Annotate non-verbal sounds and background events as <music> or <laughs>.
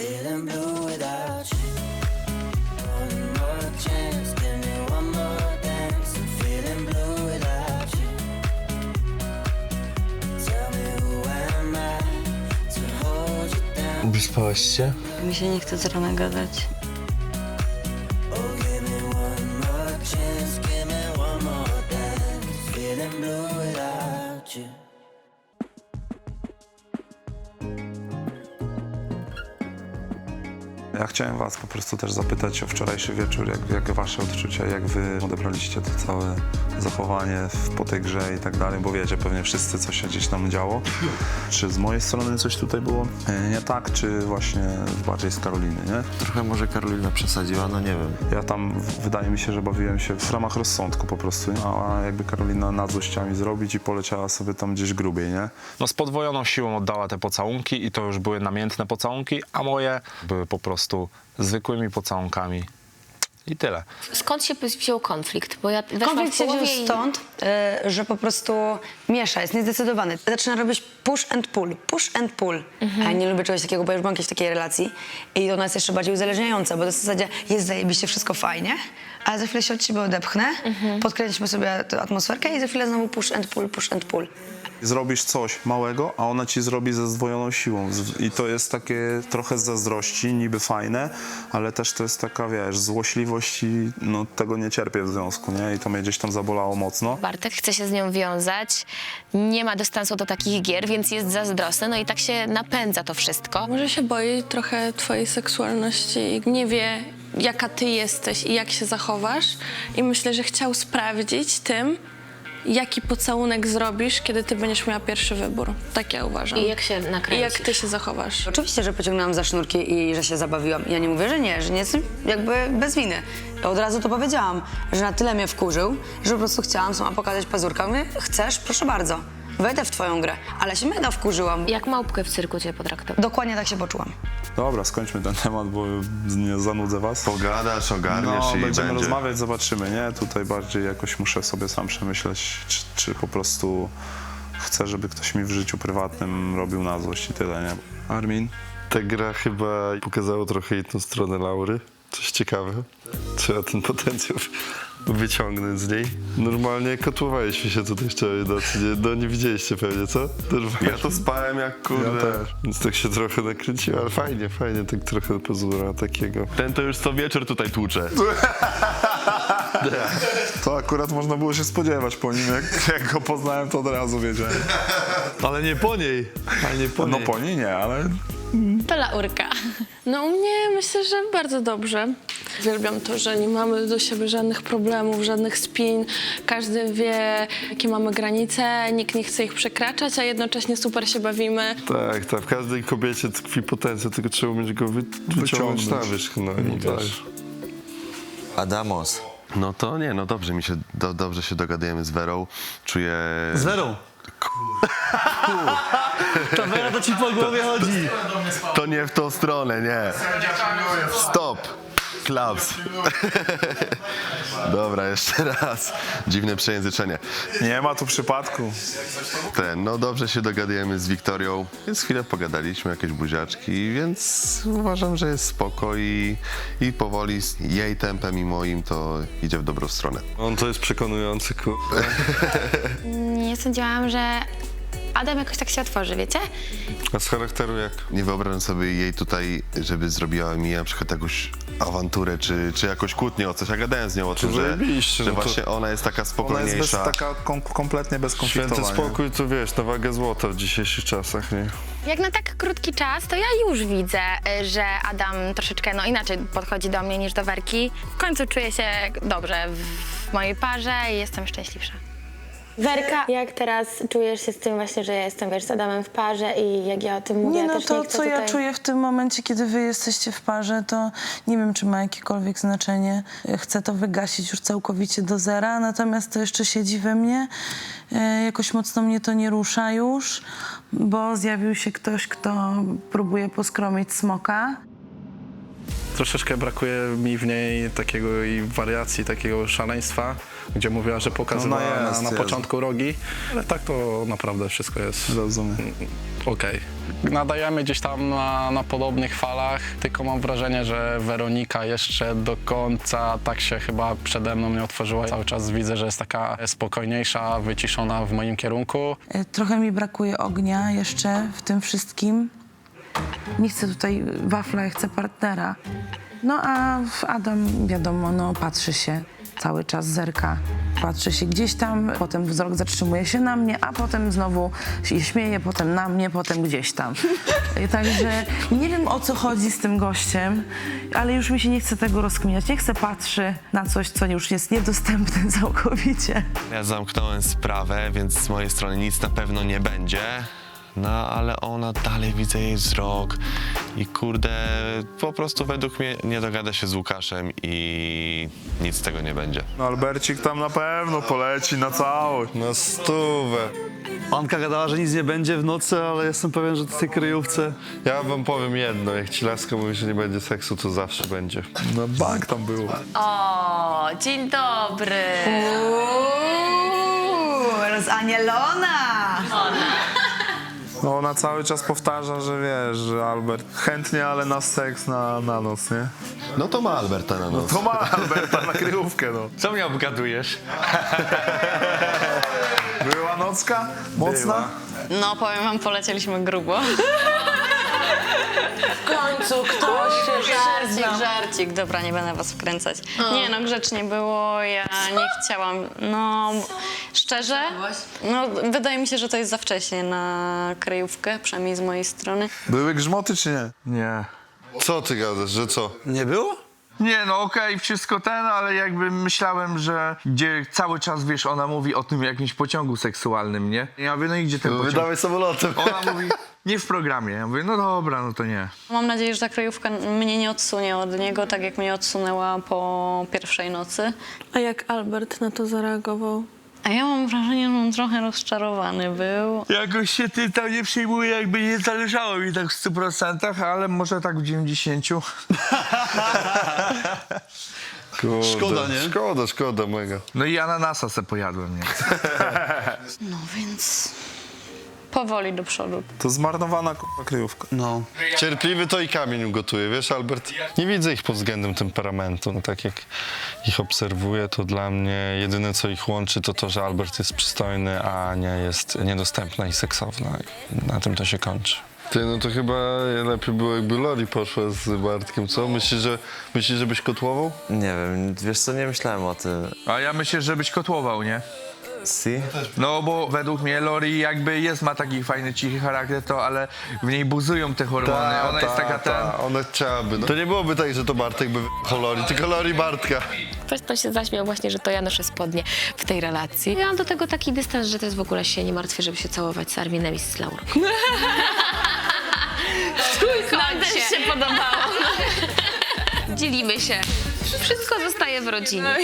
feeling blue without you. One more chance, give me one more dance. I'm feeling blue without you. Tell me who am I to hold you down? Wyspałaś się? Mi się nie chce z rana gadać. Ja chciałem was po prostu też zapytać o wczorajszy wieczór, jak, jak wasze odczucia, jak wy odebraliście to całe zachowanie w, po tej grze i tak dalej, bo wiecie pewnie wszyscy, co się gdzieś tam działo. <laughs> Czy z mojej strony coś tutaj było e, nie tak, czy właśnie bardziej z Karoliny, nie? Trochę może Karolina przesadziła, no nie wiem. Ja tam, wydaje mi się, że bawiłem się w ramach rozsądku po prostu, a jakby Karolina na złość chciała mi zrobić i poleciała sobie tam gdzieś grubiej, nie? No z podwojoną siłą oddała te pocałunki i to już były namiętne pocałunki, a moje były po prostu zwykłymi pocałunkami. I tyle. Skąd się wziął konflikt? Bo ja weszłam Konflikt w się wziął i... stąd, e, że po prostu miesza, jest niezdecydowany. Zaczyna robić push and pull, push and pull. A ja nie lubię czegoś takiego, bo już byłam kiedyś w takiej relacji i ona jest jeszcze bardziej uzależniająca, bo to w zasadzie jest zajebiście wszystko fajnie, ale za chwilę się od ciebie odepchnę, podkręcimy sobie tę atmosferkę i za chwilę znowu push and pull, push and pull. Zrobisz coś małego, a ona ci zrobi ze zdwojoną siłą. Z- I to jest takie trochę z zazdrości, niby fajne, ale też to jest taka, wiesz, złośliwość i no, tego nie cierpię w związku, nie? I to mnie gdzieś tam zabolało mocno. Bartek chce się z nią wiązać, nie ma dystansu do takich gier, więc jest zazdrosny, no i tak się napędza to wszystko. Może się boi trochę twojej seksualności i nie wie, jaka ty jesteś i jak się zachowasz. I myślę, że chciał sprawdzić tym, jaki pocałunek zrobisz, kiedy ty będziesz miała pierwszy wybór. Tak ja uważam. I jak się I nakręcisz. jak ty się zachowasz. Oczywiście, że pociągnęłam za sznurki i że się zabawiłam. Ja nie mówię, że nie, że nie jestem jakby bez winy. Od razu to powiedziałam, że na tyle mnie wkurzył, że po prostu chciałam sama pokazać pazurka. Mówię, chcesz? Proszę bardzo. Wejdę w twoją grę. Ale się mega wkurzyłam. Jak małpkę w cyrku cię potraktował. Dokładnie tak się poczułam. Dobra, skończmy ten temat, bo nie zanudzę was. Pogadasz, ogarniesz No, i będziemy będzie. rozmawiać, zobaczymy, nie? Tutaj bardziej jakoś muszę sobie sam przemyśleć, czy, czy po prostu chcę, żeby ktoś mi w życiu prywatnym robił na złość i tyle, nie? Armin? Ta gra chyba pokazała trochę inną stronę Laury. Coś ciekawe. Trzeba ten potencjał wyciągnąć z niej. Normalnie kotłowaliśmy się tutaj wczoraj. Nie, no nie widzieliście pewnie, co? Normalnie. Ja to spałem jak kurde. Ja też. Więc tak się trochę nakręciło, ale fajnie, fajnie, tak trochę pozura takiego. Ten to już co wieczór tutaj tłucze. <laughs> To akurat można było się spodziewać po nim, jak, jak go poznałem, to od razu wiedziałem. Ale nie po niej. Ale nie po No niej. po niej nie, ale To laurka. No u mnie myślę, że bardzo dobrze. Uwielbiam to, że nie mamy do siebie żadnych problemów, żadnych spin. Każdy wie, jakie mamy granice, nikt nie chce ich przekraczać, a jednocześnie super się bawimy. Tak, tak. W każdej kobiecie tkwi potencjał, tylko trzeba umieć go wy, wyciągnąć na Wyciągnąć. wierzch. No, i tak. wiesz. Adamos. No to nie, no dobrze mi się, do, dobrze się dogadujemy z Werą. Czuję... Z Werą. To <laughs> Wera to ci po głowie chodzi. To nie w tą stronę, nie. Stop. Klaps. <laughs> Dobra, jeszcze raz. Dziwne przejęzyczenie. nie ma tu przypadku. Ten, no dobrze się dogadujemy z Wiktorią, więc chwilę pogadaliśmy, jakieś buziaczki, więc uważam, że jest spoko i, i powoli z jej tempem i moim to idzie w dobrą stronę. On to jest przekonujący, kur... <laughs> Nie sądziłam, że Adam jakoś tak się otworzy, wiecie? A z charakteru jak? Nie wyobrażam sobie jej tutaj, żeby zrobiła mi na przykład jakąś awanturę, czy, czy jakąś kłótnię o coś. Ja gadałem z nią o tym, że, zajebiście, że no to- właśnie ona jest taka Ona jest spokojniejsza. bez, taka kom, kompletnie bez Święty konfliktowania. spokój to wiesz, na wagę złota w dzisiejszych czasach, nie? Jak na tak krótki czas, to ja już widzę, y, że Adam troszeczkę no, inaczej podchodzi do mnie niż do Werki. W końcu czuję się dobrze w mojej parze i jestem szczęśliwsza. Werka, jak teraz czujesz się z tym właśnie, że ja jestem wiesz, z Adamem w parze i jak ja o tym mówię, Nie, no też to, nie chcę co ja tutaj... czuję w tym momencie, kiedy wy jesteście w parze, to nie wiem, czy ma jakiekolwiek znaczenie. Chcę to wygasić już całkowicie do zera, natomiast to jeszcze siedzi we mnie. E, Jakoś mocno mnie to nie rusza już, bo zjawił się ktoś, kto próbuje poskromić smoka. Troszeczkę brakuje mi w niej takiego i wariacji, takiego szaleństwa, gdzie mówiła, że pokazywała No, no jest, na, na jest. początku rogi, ale tak to naprawdę wszystko jest Rozumiem. okej. nadajemy gdzieś tam na, na podobnych falach, tylko mam wrażenie, że Weronika jeszcze do końca tak się chyba przede mną nie otworzyła. Cały czas widzę, że jest taka spokojniejsza, wyciszona w moim kierunku. E, Trochę mi brakuje ognia jeszcze w tym wszystkim. Nie chcę tutaj wafla, ja chcę partnera. No a Adam, wiadomo, no patrzy się cały czas, zerka. Patrzy się gdzieś tam, potem wzrok zatrzymuje się na mnie, a potem znowu się śmieje, potem na mnie, potem gdzieś tam. Także nie wiem o co chodzi z tym gościem, ale już mi się nie chce tego rozkminiać. Nie chcę patrzy na coś, co już jest niedostępne <laughs> całkowicie. Ja zamknąłem sprawę, więc z mojej strony nic na pewno nie będzie. No, ale ona dalej widzę jej wzrok i kurde, po prostu według mnie nie dogada się z Łukaszem i nic z tego nie będzie. No Albercik tam na pewno poleci na całość. Na stówę. Anka gadała, że nic nie będzie w nocy, ale jestem pewien, że w tej kryjówce Ja wam powiem jedno, jak ci laska mówi, że nie będzie seksu, to zawsze będzie. No bank tam było. O, dzień dobry. Uuu, rozanielona! No ona cały czas powtarza, że wiesz, że Albert chętnie, ale na seks na, na noc, nie? No to ma Alberta na noc. To ma Alberta na kryjówkę, no. Co mnie obgadujesz? Była nocka? Mocna? No, powiem wam, polecieliśmy grubo. W końcu ktoś się Żarcik, żarcik. Dobra, nie będę was wkręcać. Nie no, grzecznie było, ja nie chciałam, no szczerze, no wydaje mi się, że to jest za wcześnie na kryjówkę, przynajmniej z mojej strony. Były grzmoty czy nie? Nie. Co ty gadasz, że co? nie było? Nie, no okej, wszystko ten, ale jakby myślałem, że gdzie cały czas, wiesz, ona mówi o tym jakimś pociągu seksualnym, nie? Ja mówię, no i gdzie ten pociąg? Wydawaj samolotem. Ona mówi, nie w programie. Ja mówię, no dobra, no to nie. Mam nadzieję, że ta kryjówka mnie nie odsunie od niego, tak jak mnie odsunęła po pierwszej nocy. A jak Albert na to zareagował? A ja mam wrażenie, że on trochę rozczarowany był. Jakoś się tym tam nie przejmuję, jakby nie zależało mi tak w 100%, ale może tak w 90%. Kurde, Szkoda, nie? Szkoda, szkoda, mega. No i ananasa se pojadłem, nie? No więc Powoli do przodu. To zmarnowana k***a kryjówka. No. Cierpliwy to i kamień ugotuje, wiesz Albert? Nie widzę ich pod względem temperamentu. No, tak jak ich obserwuję, to dla mnie jedyne co ich łączy to to, że Albert jest przystojny, a Ania jest niedostępna i seksowna. I na tym to się kończy. Ty, no to chyba lepiej było jakby Lori poszła z Bartkiem, co? Myślisz, że, myślisz, żebyś kotłował? Nie wiem, wiesz co, nie myślałem o tym. A ja myślę, żebyś kotłował, nie? Si? No bo według mnie Lori jakby jest, ma taki fajny, cichy charakter, to ale w niej buzują te hormony. Ona jest taka ten... Ona chciałaby. No. To nie byłoby tak, że to Bartek by Lori, tylko Lori Bartka. Ktoś to się zaśmiał właśnie, że to ja noszę spodnie w tej relacji. Ja mam do tego taki dystans, że to jest w ogóle się nie martwię, żeby się całować z Arminem i z Laurą. Nam też się podobało. <laughs> Dzielimy się. Wszystko zostaje w rodzinie.